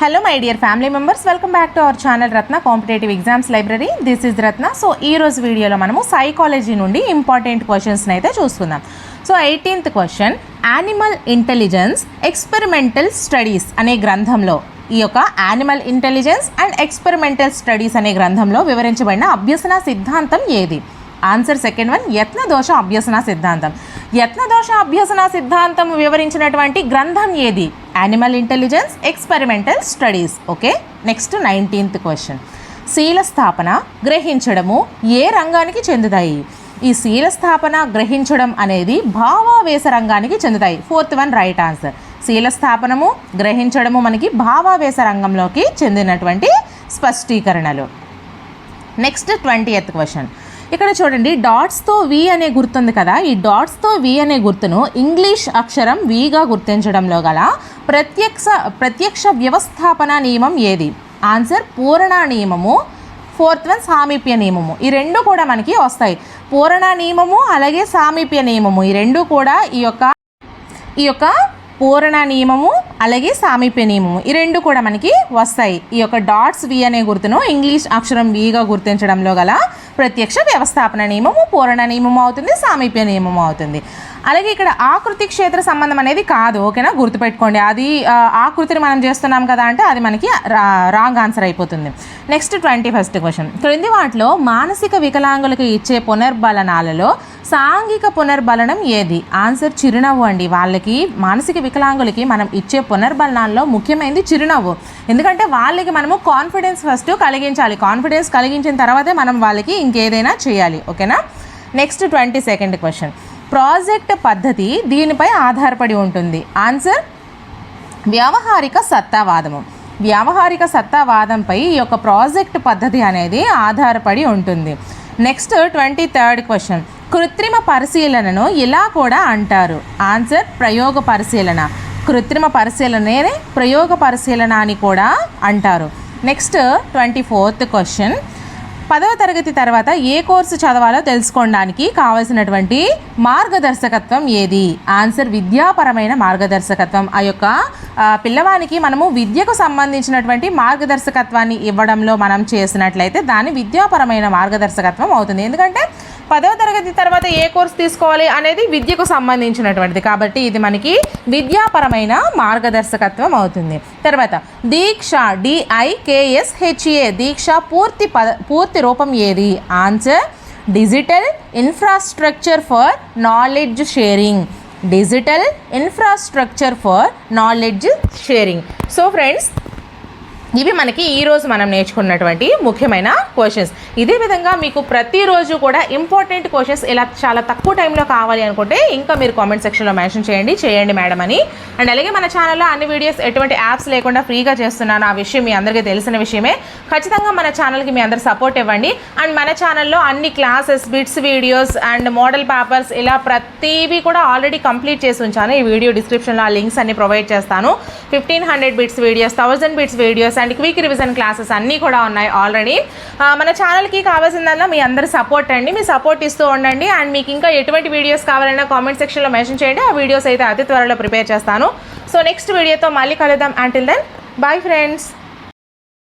Hello my dear family members welcome back to our channel Ratna competitive exams library this is Ratna so ఈ రోజు వీడియోలో మనము psychology నుండి important క్వశ్చన్స్ని అయితే చూసుకుందాం. So eighteenth question animal intelligence experimental studies అనే గ్రంథంలో ఈ యొక్క animal intelligence and experimental studies అనే గ్రంథంలో వివరించబడిన అభ్యసన సిద్ధాంతం ఏది? ఆన్సర్ సెకండ్ వన్ యత్నదోష అభ్యసన సిద్ధాంతం. యత్నదోష అభ్యసన సిద్ధాంతం వివరించినటువంటి గ్రంథం ఏది? Animal intelligence experimental studies okay next nineteenth question శీల స్థాపన గ్రహించడము ఏ రంగానికి చెందుతాయి? ఈ శీల స్థాపన గ్రహించడం అనేది భావావేశ రంగానికి చెందుతాయి. ఫోర్త్ వన్ రైట్ ఆన్సర్ శీల స్థాపనము గ్రహించడము మనకి భావావేశ రంగంలోకి చెందినటువంటి స్పష్టీకరణలు. నెక్స్ట్ ట్వంటీ ఎత్ క్వశ్చన్ ఇక్కడ చూడండి డాట్స్తో వి అనే గుర్తుంది కదా. ఈ డాట్స్తో వి అనే గుర్తును ఇంగ్లీష్ అక్షరం విగా గుర్తించడంలో గల ప్రత్యక్ష ప్రత్యక్ష వ్యవస్థాపన నియమం ఏది? ఆన్సర్ పూరణ నియమము ఫోర్త్ వన్ సామీప్య నియమము. ఈ రెండు కూడా మనకి వస్తాయి. పూరణ నియమము అలాగే సామీప్య నియమము. ఈ రెండు కూడా ఈ యొక్క ఈ యొక్క పూరణ నియమము అలాగే సామీప్య నియమము. ఈ రెండు కూడా మనకి వస్తాయి. ఈ యొక్క డాట్స్ వి అనే గుర్తును ఇంగ్లీష్ అక్షరం విగా గుర్తించడంలో గల ప్రత్యక్ష వ్యవస్థాపన నియమము పూరణ నియమం అవుతుంది సామీప్య నియమం అవుతుంది. అలాగే ఇక్కడ ఆకృతి క్షేత్ర సంబంధం అనేది కాదు ఓకేనా? గుర్తుపెట్టుకోండి. అది ఆకృతిని మనం చేస్తున్నాం కదా అంటే అది మనకి రాంగ్ ఆన్సర్ అయిపోతుంది. Next twenty first question. క్రింది వాటిలో మానసిక వికలాంగులకు ఇచ్చే పునర్బలనాలలో సాంఘిక పునర్బలనం ఏది? ఆన్సర్ చిరునవ్వు అండి. వాళ్ళకి మానసిక వికలాంగులకి మనం ఇచ్చే పునర్బలనాల్లో ముఖ్యమైనది చిరునవ్వు. ఎందుకంటే వాళ్ళకి మనము కాన్ఫిడెన్స్ ఫస్ట్ కలిగించాలి. కాన్ఫిడెన్స్ కలిగించిన తర్వాతే మనం వాళ్ళకి ఇంకేదైనా చేయాలి. ఓకేనా? Next twenty second question. Project పద్ధతి దీనిపై ఆధారపడి ఉంటుంది. ఆన్సర్ వ్యావహారిక సత్తావాదము. వ్యావహారిక సత్తావాదంపై ఈ యొక్క ప్రాజెక్ట్ పద్ధతి అనేది ఆధారపడి ఉంటుంది. Next twenty third question. కృత్రిమ పరిశీలనను ఇలా కూడా అంటారు. ఆన్సర్ ప్రయోగ పరిశీలన. కృత్రిమ పరిశీలననే ప్రయోగ పరిశీలన అని కూడా అంటారు. Next twenty fourth question. పదవ తరగతి తర్వాత ఏ కోర్సు చదవాలో తెలుసుకోవడానికి కావలసినటువంటి మార్గదర్శకత్వం ఏది? ఆన్సర్ విద్యాపరమైన మార్గదర్శకత్వం. ఆ యొక్క పిల్లవానికి మనము విద్యకు సంబంధించినటువంటి మార్గదర్శకత్వాన్ని ఇవ్వడంలో మనం చేసినట్లయితే దాని విద్యాపరమైన మార్గదర్శకత్వం అవుతుంది. ఎందుకంటే పదవ తరగతి తర్వాత ఏ కోర్స్ తీసుకోవాలి అనేది విద్యకు సంబంధించినటువంటిది. కాబట్టి ఇది మనకి విద్యాపరమైన మార్గదర్శకత్వం అవుతుంది. తర్వాత దీక్ష డిఐకేఎస్ హెచ్ఏ దీక్ష పూర్తి పద పూర్తి రూపం ఏది? Answer digital infrastructure for knowledge sharing. Digital infrastructure for knowledge sharing. So friends ఇవి మనకి ఈరోజు మనం నేర్చుకున్నటువంటి ముఖ్యమైన క్వశ్చన్స్ ఇదే విధంగా మీకు ప్రతిరోజు కూడా ఇంపార్టెంట్ క్వశ్చన్స్ ఇలా చాలా తక్కువ టైంలో కావాలి అనుకుంటే ఇంకా మీరు కామెంట్ సెక్షన్లో మెన్షన్ చేయండి చేయండి మేడం అని. అండ్ అలాగే మన ఛానల్లో అన్ని వీడియోస్ ఎటువంటి యాప్స్ లేకుండా ఫ్రీగా చేస్తున్నాను. ఆ విషయం మీ అందరికీ తెలిసిన విషయమే. ఖచ్చితంగా మన ఛానల్కి మీ అందరు సపోర్ట్ ఇవ్వండి. అండ్ మన ఛానల్లో అన్ని classes bits videos and model papers ఇలా ప్రతివి కూడా ఆల్రెడీ కంప్లీట్ చేసి ఉంచాను. ఈ వీడియో డిస్క్రిప్షన్లో ఆ లింక్స్ అన్ని ప్రొవైడ్ చేస్తాను. Fifteen hundred bits videos thousand bits videos and quick revision classes అన్నీ కూడా ఉన్నాయి ఆల్రెడీ. మన ఛానల్కి కావాల్సిందల్లా మీ అందరి సపోర్ట్ అండి. మీ సపోర్ట్ ఇస్తూ ఉండండి. అండ్ మీకు ఇంకా ఎటువంటి వీడియోస్ కావాలన్నా కామెంట్ సెక్షన్లో మెన్షన్ చేయండి. ఆ వీడియోస్ అయితే అతి త్వరలో ప్రిపేర్ చేస్తాను. సో నెక్స్ట్ వీడియోతో మళ్ళీ కలుద్దాం. Until then bye friends